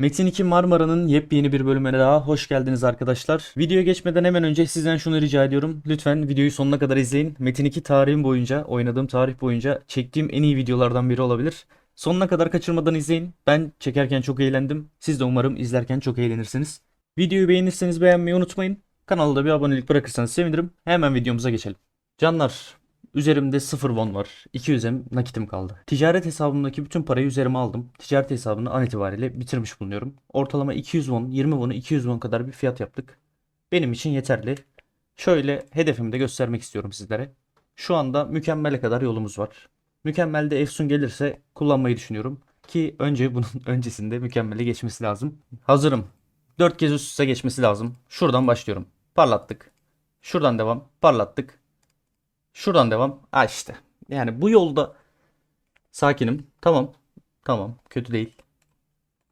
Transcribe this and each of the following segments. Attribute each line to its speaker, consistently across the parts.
Speaker 1: Metin 2 Marmara'nın yepyeni bir bölümüne daha hoş geldiniz arkadaşlar. Videoya geçmeden hemen önce sizden şunu rica ediyorum. Lütfen videoyu sonuna kadar izleyin. Metin 2 tarihim boyunca, oynadığım tarih boyunca çektiğim en iyi videolardan biri olabilir. Sonuna kadar kaçırmadan izleyin. Ben çekerken çok eğlendim. Siz de umarım izlerken çok eğlenirsiniz. Videoyu beğenirseniz beğenmeyi unutmayın. Kanala da bir abonelik bırakırsanız sevinirim. Hemen videomuza geçelim. Canlar, Üzerimde 0 won var. 200'em nakitim kaldı. Ticaret hesabımdaki bütün parayı üzerime aldım. Ticaret hesabını an itibariyle bitirmiş bulunuyorum. Ortalama 200 won, 20 won'u 200 won kadar bir fiyat yaptık. Benim için yeterli. Şöyle hedefimi de göstermek istiyorum sizlere. Şu anda mükemmele kadar yolumuz var. Mükemmelde Efsun gelirse kullanmayı düşünüyorum. Ki önce bunun öncesinde mükemmele geçmesi lazım. Hazırım. 4 kez üst üste geçmesi lazım. Şuradan başlıyorum. Parlattık. Şuradan devam. Parlattık. Şuradan devam. Ha işte. Yani bu yolda sakinim. Tamam. Tamam. Kötü değil.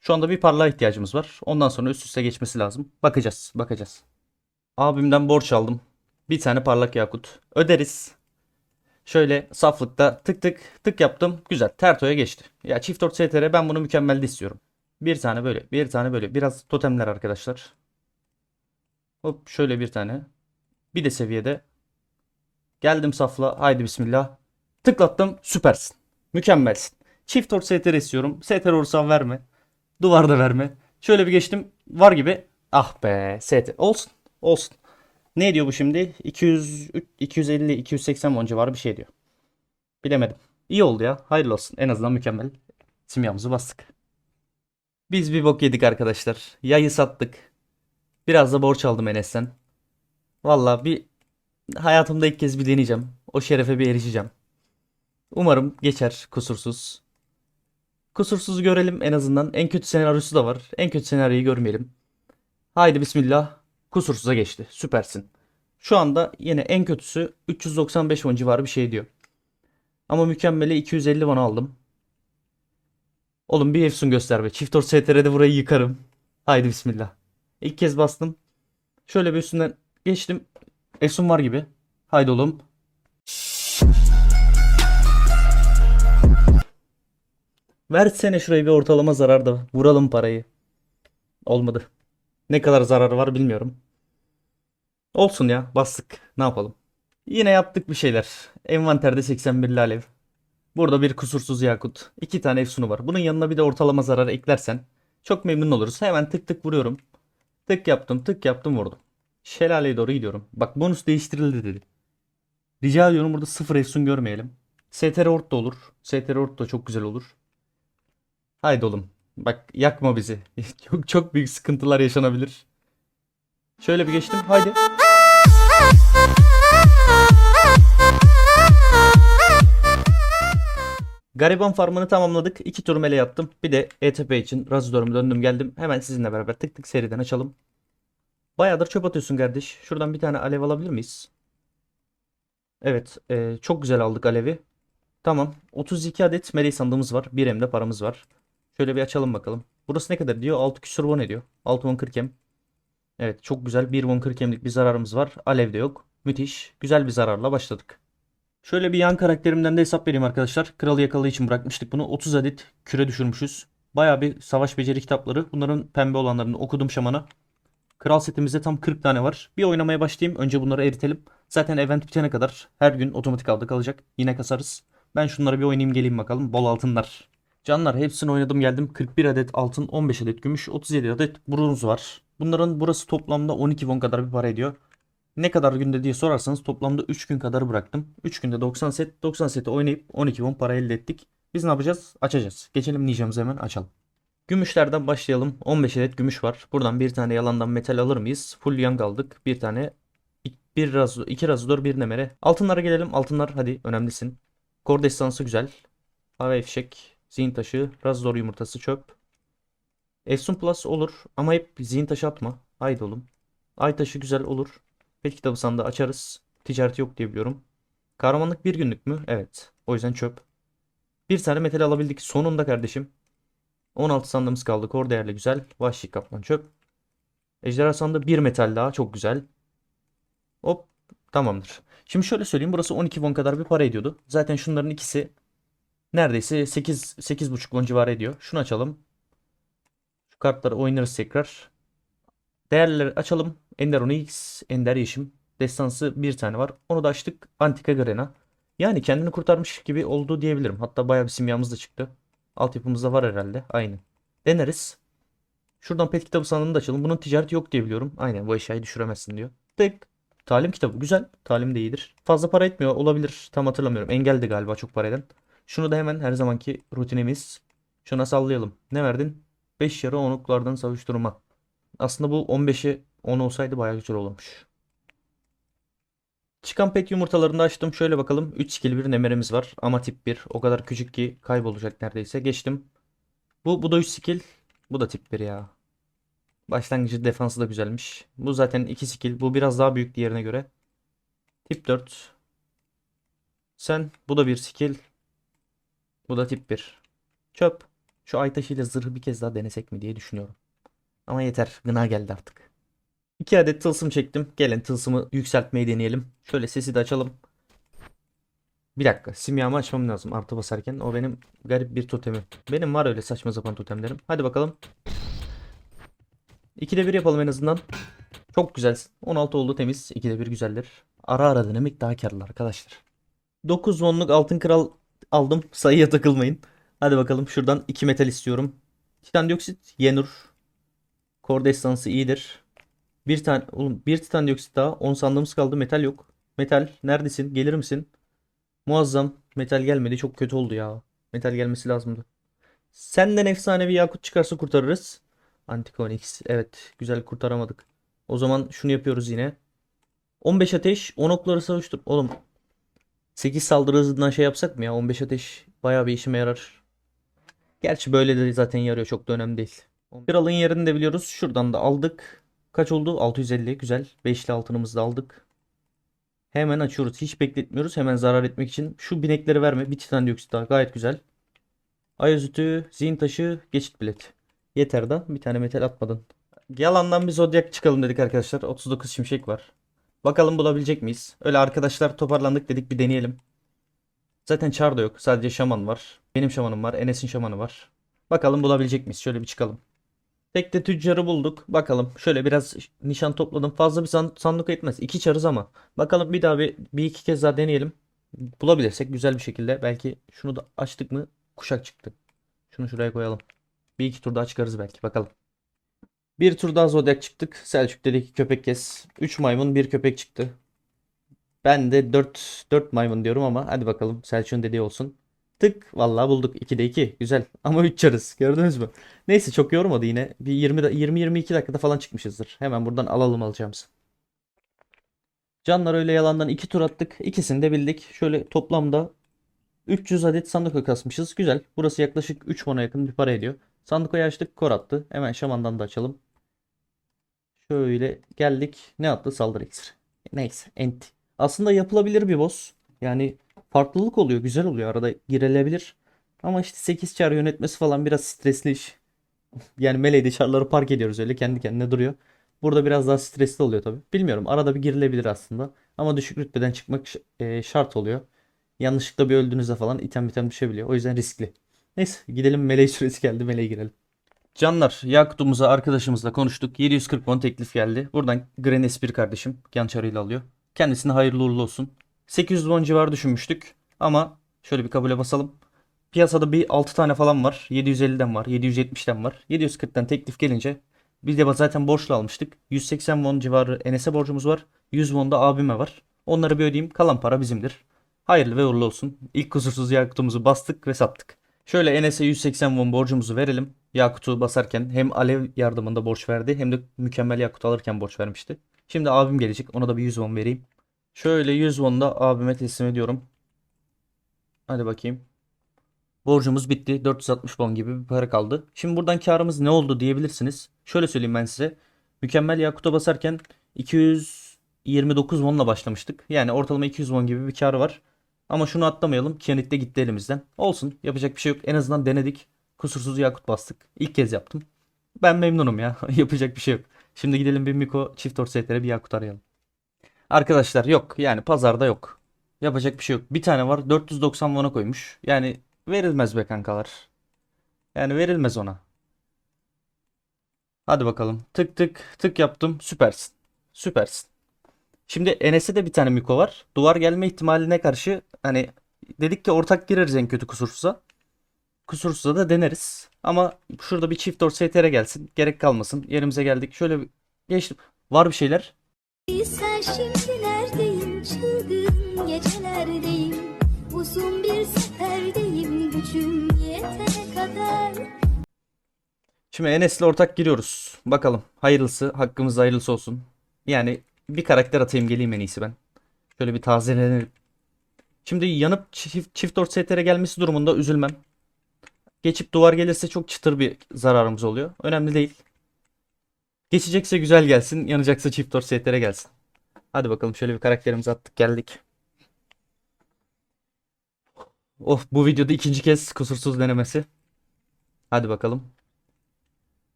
Speaker 1: Şu anda bir parlağa ihtiyacımız var. Ondan sonra üst üste geçmesi lazım. Bakacağız. Bakacağız. Abimden borç aldım. Bir tane parlak yakut. Öderiz. Şöyle saflıkta tık tık tık yaptım. Güzel. Terto'ya geçti. Ya çift ort STR ben bunu mükemmelde istiyorum. Bir tane böyle. Bir tane böyle. Biraz totemler arkadaşlar. Hop şöyle bir tane. Bir de seviyede. Geldim safla. Haydi bismillah. Tıklattım. Süpersin. Mükemmelsin. Çift or STR istiyorum. STR olursan verme. Duvarda verme. Şöyle bir geçtim. Var gibi. Ah be. STR. Olsun. Olsun. Ne diyor bu şimdi? 200, 250, 280 won civarı bir şey diyor. Bilemedim. İyi oldu ya. Hayırlı olsun. En azından mükemmel. Simyamızı bastık. Biz bir bok yedik arkadaşlar. Yayı sattık. Biraz da borç aldım Enes'ten. Valla bir hayatımda ilk kez bir deneyeceğim. O şerefe bir erişeceğim. Umarım geçer kusursuz. Kusursuz görelim en azından. En kötü senaryosu da var. En kötü senaryoyu görmeyelim. Haydi bismillah. Kusursuza geçti. Süpersin. Şu anda yine en kötüsü 395 won civarı bir şey diyor. Ama mükemmeli 250 won aldım. Oğlum bir Efsun göster be. Çift or STR'de burayı yıkarım. Haydi bismillah. İlk kez bastım. Şöyle bir üstünden geçtim. Efsun var gibi. Haydi oğlum. Versene şurayı bir ortalama zararda. Vuralım parayı. Olmadı. Ne kadar zararı var bilmiyorum. Olsun ya. Bastık. Ne yapalım. Yine yaptık bir şeyler. Envanterde 81 alev. Burada bir kusursuz yakut. iki tane efsunu var. Bunun yanına bir de ortalama zarar eklersen çok memnun oluruz. Hemen tık tık vuruyorum. Tık yaptım, tık yaptım, vurdum. Şelaleye doğru gidiyorum. Bak bonus değiştirildi dedi. Rica ediyorum burada sıfır efsun görmeyelim. STR Ort da olur. STR Ort da çok güzel olur. Haydi oğlum. Bak yakma bizi. çok çok büyük sıkıntılar yaşanabilir. Şöyle bir geçtim. Haydi. Gariban farmını tamamladık. İki tur mele yaptım. Bir de ETP için Razor'umu döndüm geldim. Hemen sizinle beraber tık tık seriden açalım. Bayağıdır çöp atıyorsun kardeş. Şuradan bir tane alev alabilir miyiz? Evet. e, çok güzel aldık alevi. Tamam. 32 adet meleği sandığımız var. 1 de paramız var. Şöyle bir açalım bakalım. Burası ne kadar diyor? 6 küsur won ediyor. 6 won 40 em. Evet çok güzel. 1 won 40 emlik bir zararımız var. Alev de yok. Müthiş. Güzel bir zararla başladık. Şöyle bir yan karakterimden de hesap vereyim arkadaşlar. Kralı yakaladığı için bırakmıştık bunu. 30 adet küre düşürmüşüz. Baya bir savaş beceri kitapları. Bunların pembe olanlarını okudum şamana. Kral setimizde tam 40 tane var. Bir oynamaya başlayayım. Önce bunları eritelim. Zaten event bitene kadar her gün otomatik aldı kalacak. Yine kasarız. Ben şunlara bir oynayayım geleyim bakalım. Bol altınlar. Canlar hepsini oynadım geldim. 41 adet altın, 15 adet gümüş, 37 adet bronz var. Bunların burası toplamda 12 won kadar bir para ediyor. Ne kadar günde diye sorarsanız toplamda 3 gün kadar bıraktım. 3 günde 90 set, 90 seti oynayıp 12 won para elde ettik. Biz ne yapacağız? Açacağız. Geçelim ninjamızı hemen açalım. Gümüşlerden başlayalım. 15 adet gümüş var. Buradan bir tane yalandan metal alır mıyız? Full young aldık. Bir tane bir razo, iki razodor, bir nemere. Altınlara gelelim. Altınlar hadi önemlisin. Kor destansı güzel. Hava fişek, zihin taşı, razodor yumurtası çöp. Efsun Plus olur ama hep zihin taşı atma. Haydi oğlum. Ay taşı güzel olur. Pet kitabı sandığı açarız. Ticareti yok diye biliyorum. Kahramanlık bir günlük mü? Evet. O yüzden çöp. Bir tane metal alabildik. Sonunda kardeşim. 16 sandığımız kaldı. Kor değerli güzel. Vahşi kaplan çöp. Ejderha sandığı bir metal daha. Çok güzel. Hop. Tamamdır. Şimdi şöyle söyleyeyim. Burası 12 won kadar bir para ediyordu. Zaten şunların ikisi neredeyse 8 8,5 won civarı ediyor. Şunu açalım. Şu kartları oynarız tekrar. Değerleri açalım. Ender Onyx, Ender Yeşim. Destansı bir tane var. Onu da açtık. Antika Garena. Yani kendini kurtarmış gibi oldu diyebilirim. Hatta bayağı bir simyamız da çıktı. Altyapımız da var herhalde. Aynı. Deneriz. Şuradan pet kitabı sandığını da açalım. Bunun ticareti yok diye biliyorum. Aynen bu eşyayı düşüremezsin diyor. Tık. Talim kitabı. Güzel. Talim de iyidir. Fazla para etmiyor. Olabilir. Tam hatırlamıyorum. Engeldi galiba çok para eden. Şunu da hemen her zamanki rutinimiz. Şuna sallayalım. Ne verdin? 5 yarı onluklardan savuşturma. Aslında bu 15'i 10 olsaydı bayağı güzel olurmuş. Çıkan pet yumurtalarını da açtım. Şöyle bakalım. 3 skill bir nemerimiz var. Ama tip 1. O kadar küçük ki kaybolacak neredeyse. Geçtim. Bu, bu da 3 skill. Bu da tip 1 ya. Başlangıcı defansı da güzelmiş. Bu zaten 2 skill. Bu biraz daha büyük diğerine göre. Tip 4. Sen. Bu da bir skill. Bu da tip 1. Çöp. Şu ay taşıyla zırhı bir kez daha denesek mi diye düşünüyorum. Ama yeter. Gına geldi artık. 2 adet tılsım çektim. Gelin tılsımı yükseltmeyi deneyelim. Şöyle sesi de açalım. Bir dakika. Simyamı açmam lazım artı basarken. O benim garip bir totemim. Benim var öyle saçma sapan totemlerim. Hadi bakalım. 2'de 1 yapalım en azından. Çok güzel. 16 oldu temiz. 2'de 1 güzeldir. Ara ara denemek daha karlı arkadaşlar. 9 wonluk altın kral aldım. Sayıya takılmayın. Hadi bakalım şuradan 2 metal istiyorum. Titan dioksit, Yenur. Kor destansı iyidir. Bir tane oğlum bir titan dioksit daha. 10 sandığımız kaldı. Metal yok. Metal neredesin? Gelir misin? Muazzam. Metal gelmedi. Çok kötü oldu ya. Metal gelmesi lazımdı. Senden efsanevi yakut çıkarsa kurtarırız. Antika Onyx. Evet. Güzel kurtaramadık. O zaman şunu yapıyoruz yine. 15 ateş. 10 okları savuştur. Oğlum 8 saldırı hızından şey yapsak mı ya? 15 ateş bayağı bir işime yarar. Gerçi böyle de zaten yarıyor. Çok da önemli değil. Kralın yerini de biliyoruz. Şuradan da aldık. Kaç oldu? 650. Güzel. 5'li altınımızı da aldık. Hemen açıyoruz. Hiç bekletmiyoruz. Hemen zarar etmek için. Şu binekleri verme. Bir titan dioksit daha. Gayet güzel. Ayazütü, zihin taşı, geçit bilet. Yeter da bir tane metal atmadın. Yalandan bir zodyak çıkalım dedik arkadaşlar. 39 şimşek var. Bakalım bulabilecek miyiz? Öyle arkadaşlar toparlandık dedik bir deneyelim. Zaten çar da yok. Sadece şaman var. Benim şamanım var. Enes'in şamanı var. Bakalım bulabilecek miyiz? Şöyle bir çıkalım. Tek de tüccarı bulduk. Bakalım. Şöyle biraz nişan topladım. Fazla bir san- sandık etmez. İki çarız ama. Bakalım bir daha bir, bir iki kez daha deneyelim. Bulabilirsek güzel bir şekilde. Belki şunu da açtık mı kuşak çıktı. Şunu şuraya koyalım. Bir iki tur daha çıkarız belki. Bakalım. Bir tur daha zodyak çıktık. Selçuk dedi ki köpek kes. 3 maymun bir köpek çıktı. Ben de 4 4 maymun diyorum ama hadi bakalım Selçuk'un dediği olsun. Tık vallahi bulduk. 2'de 2. Güzel. Ama 3 çarız. Gördünüz mü? Neyse çok yormadı yine. Bir 20 20 22 dakikada falan çıkmışızdır. Hemen buradan alalım alacağımızı. Canlar öyle yalandan 2 tur attık. İkisini de bildik. Şöyle toplamda 300 adet sandık kasmışız. Güzel. Burası yaklaşık 3 mona yakın bir para ediyor. Sandık açtık. Kor attı. Hemen şamandan da açalım. Şöyle geldik. Ne attı? Saldırı iksiri. Neyse. Enti. Aslında yapılabilir bir boss. Yani farklılık oluyor. Güzel oluyor. Arada girilebilir. Ama işte 8 çar yönetmesi falan biraz stresli iş. Yani meleğde çarları park ediyoruz öyle kendi kendine duruyor. Burada biraz daha stresli oluyor tabii. Bilmiyorum arada bir girilebilir aslında. Ama düşük rütbeden çıkmak e, şart oluyor. Yanlışlıkla bir öldüğünüzde falan item item düşebiliyor. O yüzden riskli. Neyse gidelim meleğe süresi geldi meleğe girelim. Canlar Yakut'umuza arkadaşımızla konuştuk. 740 won teklif geldi. Buradan Gren S1 kardeşim yan çarıyla alıyor. Kendisine hayırlı uğurlu olsun. 800 won civarı düşünmüştük. Ama şöyle bir kabule basalım. Piyasada bir 6 tane falan var. 750'den var. 770'den var. 740'tan teklif gelince biz de zaten borçlu almıştık. 180 won civarı Enes'e borcumuz var. 100 won da abime var. Onları bir ödeyeyim. Kalan para bizimdir. Hayırlı ve uğurlu olsun. İlk kusursuz yakutumuzu bastık ve sattık. Şöyle Enes'e 180 won borcumuzu verelim. Yakutu basarken hem alev yardımında borç verdi hem de mükemmel yakut alırken borç vermişti. Şimdi abim gelecek. Ona da bir 100 won vereyim. Şöyle 100 won da abime teslim ediyorum. Hadi bakayım. Borcumuz bitti. 460 won gibi bir para kaldı. Şimdi buradan karımız ne oldu diyebilirsiniz. Şöyle söyleyeyim ben size. Mükemmel Yakut'a basarken 229 wonla başlamıştık. Yani ortalama 200 won gibi bir karı var. Ama şunu atlamayalım. Kianit de gitti elimizden. Olsun. Yapacak bir şey yok. En azından denedik. Kusursuz Yakut bastık. İlk kez yaptım. Ben memnunum ya. Yapacak bir şey yok. Şimdi gidelim bir Miko çift orsetlere bir Yakut arayalım. Arkadaşlar yok. Yani pazarda yok. Yapacak bir şey yok. Bir tane var 490 won'a koymuş. Yani verilmez be kankalar. Yani verilmez ona. Hadi bakalım. Tık tık tık yaptım. Süpersin. Süpersin. Şimdi Enes'e de bir tane Miko var. Duvar gelme ihtimaline karşı hani dedik ki ortak gireriz en kötü kusursuza. Kusursuza da deneriz. Ama şurada bir çift or STR gelsin. Gerek kalmasın. Yerimize geldik. Şöyle bir geçtim. Var bir şeyler.
Speaker 2: Sen Uzun bir seferdeyim gücüm yetene kadar
Speaker 1: Şimdi Enes'le ortak giriyoruz. Bakalım. Hayırlısı. Hakkımız hayırlısı olsun. Yani bir karakter atayım geleyim en iyisi ben. Şöyle bir tazelenelim. Şimdi yanıp çift, çift or STR gelmesi durumunda üzülmem. Geçip duvar gelirse çok çıtır bir zararımız oluyor. Önemli değil. Geçecekse güzel gelsin. Yanacaksa çift or STR gelsin. Hadi bakalım şöyle bir karakterimizi attık geldik. Of bu videoda ikinci kez kusursuz denemesi. Hadi bakalım.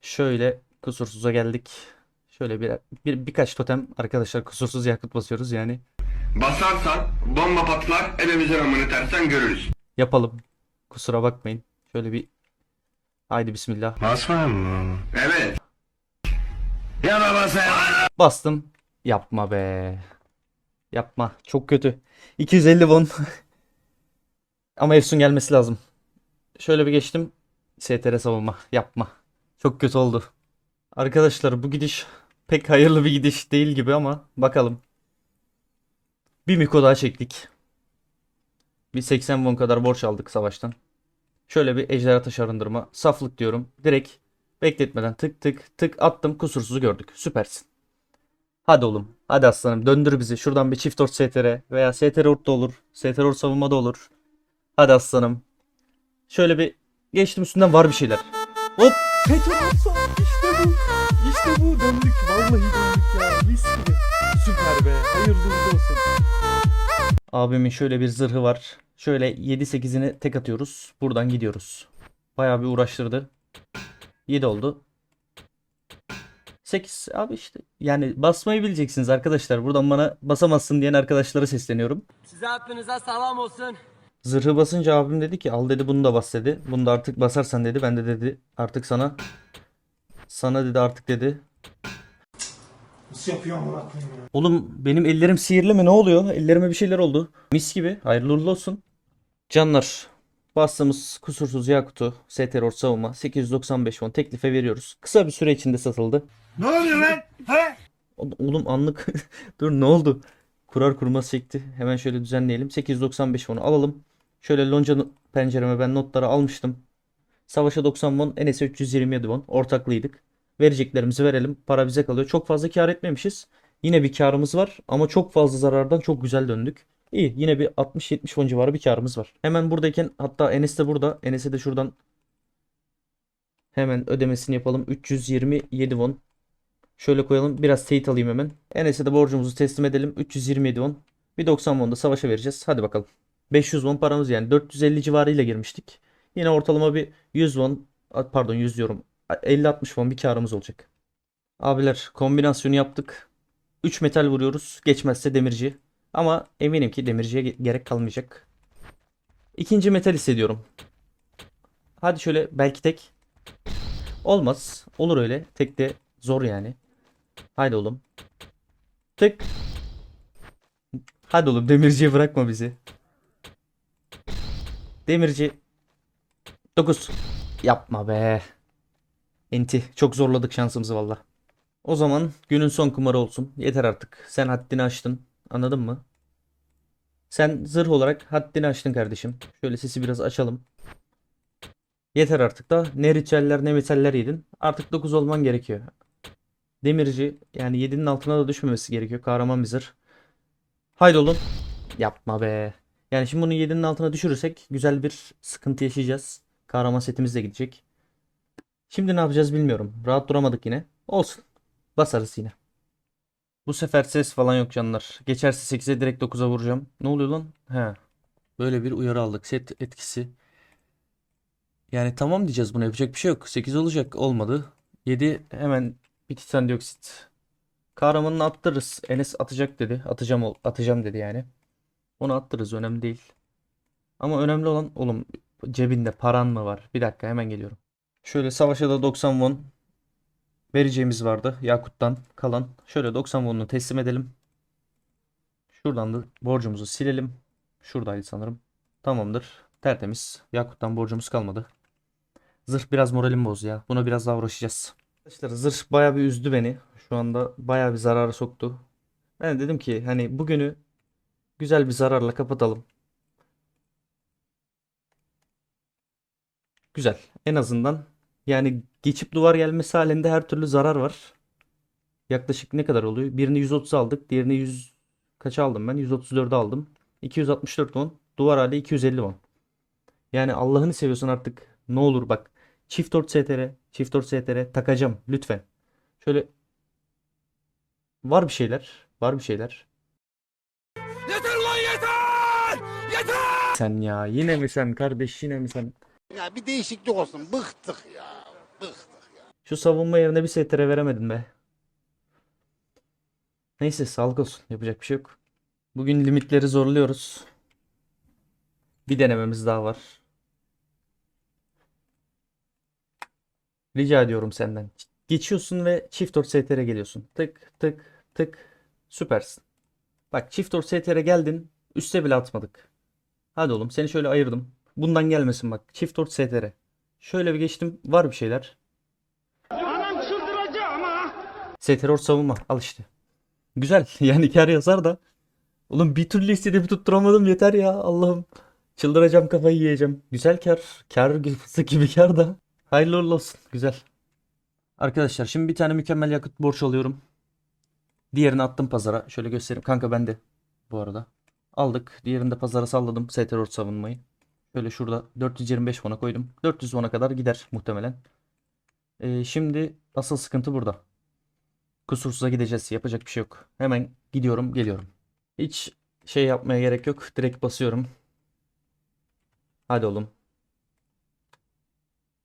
Speaker 1: Şöyle kusursuza geldik. Şöyle bir, bir birkaç totem arkadaşlar kusursuz yakıt basıyoruz yani.
Speaker 3: Basarsan bomba patlar evimize ramını tersen görürüz.
Speaker 1: Yapalım. Kusura bakmayın. Şöyle bir Haydi bismillah.
Speaker 3: Basma mı? Evet. Ya sen.
Speaker 1: Bastım. Yapma be. Yapma. Çok kötü. 250 won. Ama Efsun gelmesi lazım. Şöyle bir geçtim. STR savunma. Yapma. Çok kötü oldu. Arkadaşlar bu gidiş pek hayırlı bir gidiş değil gibi ama bakalım. Bir Miko daha çektik. Bir 80 won kadar borç aldık savaştan. Şöyle bir ejderha taşı arındırma. Saflık diyorum. Direkt bekletmeden tık tık tık attım. Kusursuzu gördük. Süpersin. Hadi oğlum. Hadi aslanım döndür bizi. Şuradan bir çift ort STR veya STR ort da olur. STR ort savunma da olur. Hadi aslanım. Şöyle bir geçtim üstünden var bir şeyler. Hop. Petrol son. İşte bu. İşte bu. Döndük. Vallahi döndük ya. Mis gibi. Süper be. Hayırlı uğurlu olsun. Abimin şöyle bir zırhı var. Şöyle 7-8'ini tek atıyoruz. Buradan gidiyoruz. Bayağı bir uğraştırdı. 7 oldu. 8 abi işte yani basmayı bileceksiniz arkadaşlar. Buradan bana basamazsın diyen arkadaşlara sesleniyorum.
Speaker 4: Size hepinize selam olsun.
Speaker 1: Zırhı basınca abim dedi ki al dedi bunu da bas dedi. Bunu da artık basarsan dedi. Ben de dedi artık sana sana dedi artık dedi.
Speaker 5: Nasıl yapıyor amına koyayım ya?
Speaker 1: Oğlum benim ellerim sihirli mi? Ne oluyor? Ellerime bir şeyler oldu. Mis gibi. Hayırlı uğurlu olsun. Canlar. Bastığımız kusursuz Yakut'u STR savunma 895 won teklife veriyoruz. Kısa bir süre içinde satıldı.
Speaker 5: Ne oluyor lan? He?
Speaker 1: Oğlum anlık dur ne oldu? Kurar kurmaz çekti. Hemen şöyle düzenleyelim. 895 won'u alalım. Şöyle lonca pencereme ben notları almıştım. Savaşa 90 won, Enes'e 327 won. Ortaklıydık. Vereceklerimizi verelim. Para bize kalıyor. Çok fazla kar etmemişiz. Yine bir karımız var ama çok fazla zarardan çok güzel döndük. İyi yine bir 60-70 won civarı bir karımız var. Hemen buradayken hatta Enes de burada. Enes'e de şuradan hemen ödemesini yapalım. 327 won. Şöyle koyalım. Biraz teyit alayım hemen. Enes'e de borcumuzu teslim edelim. 327 won. Bir 90 won da savaşa vereceğiz. Hadi bakalım. 500 won paramız yani 450 civarıyla girmiştik. Yine ortalama bir 100 won pardon 100 diyorum. 50-60 won bir karımız olacak. Abiler kombinasyonu yaptık. 3 metal vuruyoruz. Geçmezse demirci. Ama eminim ki demirciye ge- gerek kalmayacak. İkinci metal hissediyorum. Hadi şöyle belki tek. Olmaz. Olur öyle. Tek de zor yani. Haydi oğlum. Tık. Hadi oğlum demirciye bırakma bizi. Demirci. 9. Yapma be. Enti. Çok zorladık şansımızı valla. O zaman günün son kumarı olsun. Yeter artık. Sen haddini aştın. Anladın mı? Sen zırh olarak haddini aştın kardeşim. Şöyle sesi biraz açalım. Yeter artık da ne ritüeller ne metaller yedin. Artık 9 olman gerekiyor. Demirci yani 7'nin altına da düşmemesi gerekiyor. Kahraman bir zırh. Haydi oğlum. Yapma be. Yani şimdi bunu 7'nin altına düşürürsek güzel bir sıkıntı yaşayacağız. Kahraman setimiz de gidecek. Şimdi ne yapacağız bilmiyorum. Rahat duramadık yine. Olsun. Basarız yine. Bu sefer ses falan yok canlar. Geçerse 8'e direkt 9'a vuracağım. Ne oluyor lan? He. Böyle bir uyarı aldık. Set etkisi. Yani tamam diyeceğiz buna yapacak bir şey yok. 8 olacak. Olmadı. 7 hemen bir titan dioksit Kahramanını attırırız. Enes atacak dedi. Atacağım atacağım dedi yani. Onu attırırız önemli değil. Ama önemli olan oğlum cebinde paran mı var? Bir dakika hemen geliyorum. Şöyle savaşa da 90 won vereceğimiz vardı. Yakut'tan kalan. Şöyle 90 won'unu teslim edelim. Şuradan da borcumuzu silelim. Şuradaydı sanırım. Tamamdır. Tertemiz. Yakut'tan borcumuz kalmadı. Zırh biraz moralim bozdu ya. Buna biraz daha uğraşacağız. Arkadaşlar zırh bayağı bir üzdü beni. Şu anda bayağı bir zarara soktu. Ben de dedim ki hani bugünü güzel bir zararla kapatalım. Güzel. En azından yani geçip duvar gelmesi halinde her türlü zarar var. Yaklaşık ne kadar oluyor? Birini 130 aldık. Diğerini 100 kaç aldım ben? 134'e aldım. 264 won. Duvar hali 250 won. Yani Allah'ını seviyorsan artık ne olur bak. Çift 4 STR, çift 4 STR takacağım lütfen. Şöyle var bir şeyler, var bir şeyler. Sen ya yine mi sen kardeş yine mi sen?
Speaker 6: Ya bir değişiklik olsun. Bıktık ya. Bıktık.
Speaker 1: Şu savunma yerine bir STR veremedim be. Neyse sağlık olsun. Yapacak bir şey yok. Bugün limitleri zorluyoruz. Bir denememiz daha var. Rica ediyorum senden. Geçiyorsun ve çift 4 STR geliyorsun. Tık tık tık. Süpersin. Bak çift 4 STR geldin. Üste bile atmadık. Hadi oğlum seni şöyle ayırdım. Bundan gelmesin bak. Çift 4 STR. Şöyle bir geçtim. Var bir şeyler. STR savunma. Al işte. Güzel. Yani kar yazar da. Oğlum bir türlü istediğimi tutturamadım yeter ya. Allah'ım. Çıldıracağım kafayı yiyeceğim. Güzel kar. Kar gibi- gibi kar da. Hayırlı uğurlu olsun. Güzel. Arkadaşlar şimdi bir tane mükemmel yakıt borç alıyorum. Diğerini attım pazara. Şöyle göstereyim. Kanka bende bu arada. Aldık. Diğerini de pazara salladım. STR savunmayı. Şöyle şurada 425 won'a koydum. 400 won'a kadar gider muhtemelen. Ee, şimdi asıl sıkıntı burada. Kusursuza gideceğiz. Yapacak bir şey yok. Hemen gidiyorum, geliyorum. Hiç şey yapmaya gerek yok. Direkt basıyorum. Hadi oğlum.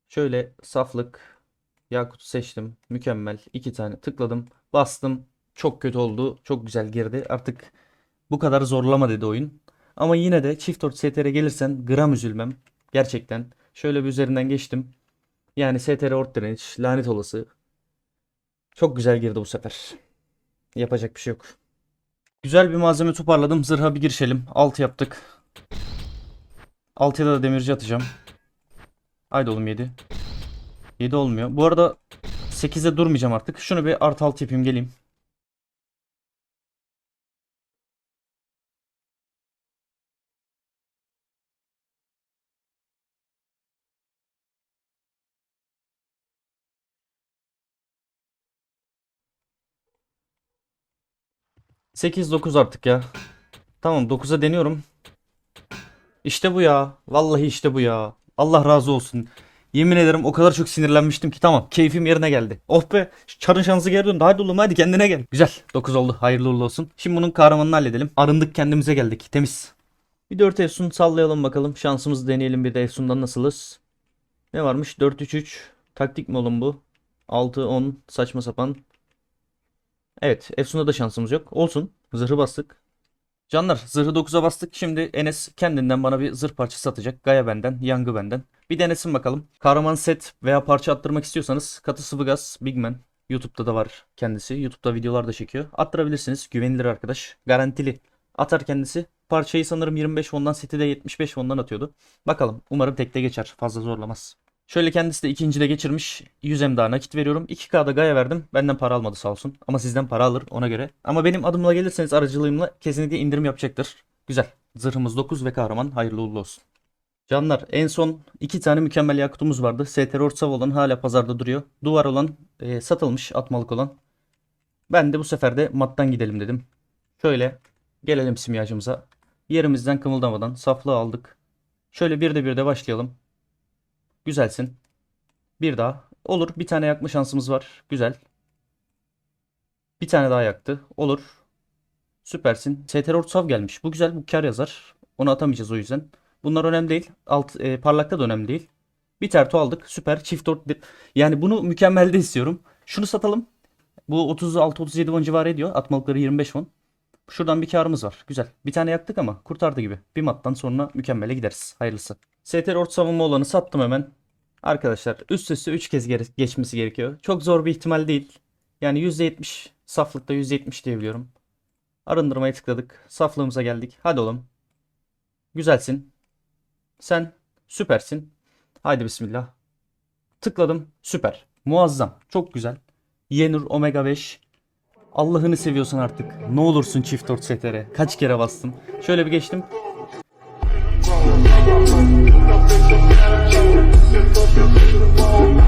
Speaker 1: Şöyle saflık. Yakut seçtim. Mükemmel. İki tane tıkladım. Bastım. Çok kötü oldu. Çok güzel girdi. Artık bu kadar zorlama dedi oyun. Ama yine de çift 4 STR gelirsen gram üzülmem. Gerçekten. Şöyle bir üzerinden geçtim. Yani STR ort direnç. Lanet olası. Çok güzel girdi bu sefer. Yapacak bir şey yok. Güzel bir malzeme toparladım. Zırha bir girişelim. 6 yaptık. 6'ya da demirci atacağım. Haydi oğlum 7. 7 olmuyor. Bu arada 8'e durmayacağım artık. Şunu bir artı 6 yapayım geleyim. Sekiz 9 artık ya. Tamam 9'a deniyorum. İşte bu ya. Vallahi işte bu ya. Allah razı olsun. Yemin ederim o kadar çok sinirlenmiştim ki tamam keyfim yerine geldi. Oh be çarın şansı geri döndü. Hadi oğlum hadi kendine gel. Güzel 9 oldu hayırlı uğurlu olsun. Şimdi bunun kahramanını halledelim. Arındık kendimize geldik temiz. Bir 4 Efsun sallayalım bakalım. Şansımızı deneyelim bir de Efsun'dan nasılız. Ne varmış 4-3-3. Taktik mi oğlum bu? 6-10 saçma sapan. Evet Efsun'da da şansımız yok. Olsun zırhı bastık. Canlar zırhı 9'a bastık. Şimdi Enes kendinden bana bir zırh parçası atacak. Gaya benden, Yangı benden. Bir denesin bakalım. Kahraman set veya parça attırmak istiyorsanız katı sıvı gaz Bigman. YouTube'da da var kendisi. YouTube'da videolar da çekiyor. Attırabilirsiniz. Güvenilir arkadaş. Garantili. Atar kendisi. Parçayı sanırım 25 ondan seti de 75 ondan atıyordu. Bakalım. Umarım tekte geçer. Fazla zorlamaz. Şöyle kendisi de ikincide geçirmiş. 100 M daha nakit veriyorum. 2K'da Gaya verdim. Benden para almadı sağ olsun. Ama sizden para alır ona göre. Ama benim adımla gelirseniz aracılığımla kesinlikle indirim yapacaktır. Güzel. Zırhımız 9 ve kahraman hayırlı uğurlu olsun. Canlar en son iki tane mükemmel yakutumuz vardı. STR Orsav olan hala pazarda duruyor. Duvar olan e, satılmış atmalık olan. Ben de bu sefer de mattan gidelim dedim. Şöyle gelelim simyacımıza. Yerimizden kımıldamadan saflığı aldık. Şöyle bir de bir de başlayalım. Güzelsin. Bir daha. Olur. Bir tane yakma şansımız var. Güzel. Bir tane daha yaktı. Olur. Süpersin. STR Orsav gelmiş. Bu güzel. Bu kar yazar. Onu atamayacağız o yüzden. Bunlar önemli değil. Alt e, parlakta da önemli değil. Bir terto aldık. Süper. Çift dört. Yani bunu mükemmelde istiyorum. Şunu satalım. Bu 36-37 won civarı ediyor. Atmalıkları 25 won. Şuradan bir karımız var. Güzel. Bir tane yaktık ama kurtardı gibi. Bir mattan sonra mükemmele gideriz. Hayırlısı. STR orta savunma olanı sattım hemen. Arkadaşlar üst üste 3 kez geçmesi gerekiyor. Çok zor bir ihtimal değil. Yani %70 saflıkta %70 diyebiliyorum. Arındırmaya tıkladık. Saflığımıza geldik. Hadi oğlum. Güzelsin. Sen süpersin. Haydi bismillah. Tıkladım. Süper. Muazzam. Çok güzel. Yenur Omega 5. Allah'ını seviyorsan artık. Ne olursun çift 4 STR. Kaç kere bastım. Şöyle bir geçtim.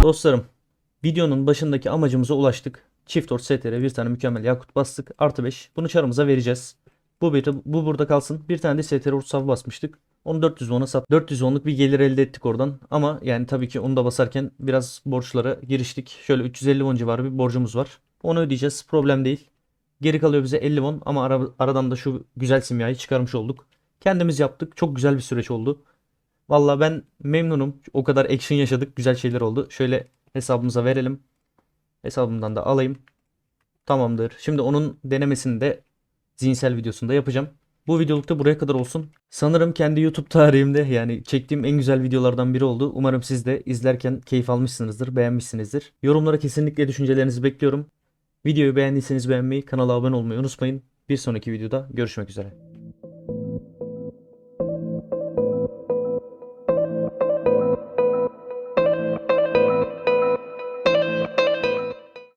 Speaker 1: Dostlarım, videonun başındaki amacımıza ulaştık. Çift 4 STR bir tane mükemmel yakut bastık. Artı 5. Bunu çarımıza vereceğiz. Bu, bu burada kalsın. Bir tane de STR Ursav basmıştık. Onu 400 won'a sat. 400 won'luk bir gelir elde ettik oradan. Ama yani tabii ki onu da basarken biraz borçlara giriştik. Şöyle 350 won civarı bir borcumuz var. Onu ödeyeceğiz. Problem değil. Geri kalıyor bize 50 won ama ara- aradan da şu güzel simyayı çıkarmış olduk. Kendimiz yaptık. Çok güzel bir süreç oldu. Valla ben memnunum. O kadar action yaşadık. Güzel şeyler oldu. Şöyle hesabımıza verelim. Hesabımdan da alayım. Tamamdır. Şimdi onun denemesini de zihinsel videosunda yapacağım. Bu videoluk da buraya kadar olsun. Sanırım kendi YouTube tarihimde yani çektiğim en güzel videolardan biri oldu. Umarım siz de izlerken keyif almışsınızdır, beğenmişsinizdir. Yorumlara kesinlikle düşüncelerinizi bekliyorum. Videoyu beğendiyseniz beğenmeyi, kanala abone olmayı unutmayın. Bir sonraki videoda görüşmek üzere.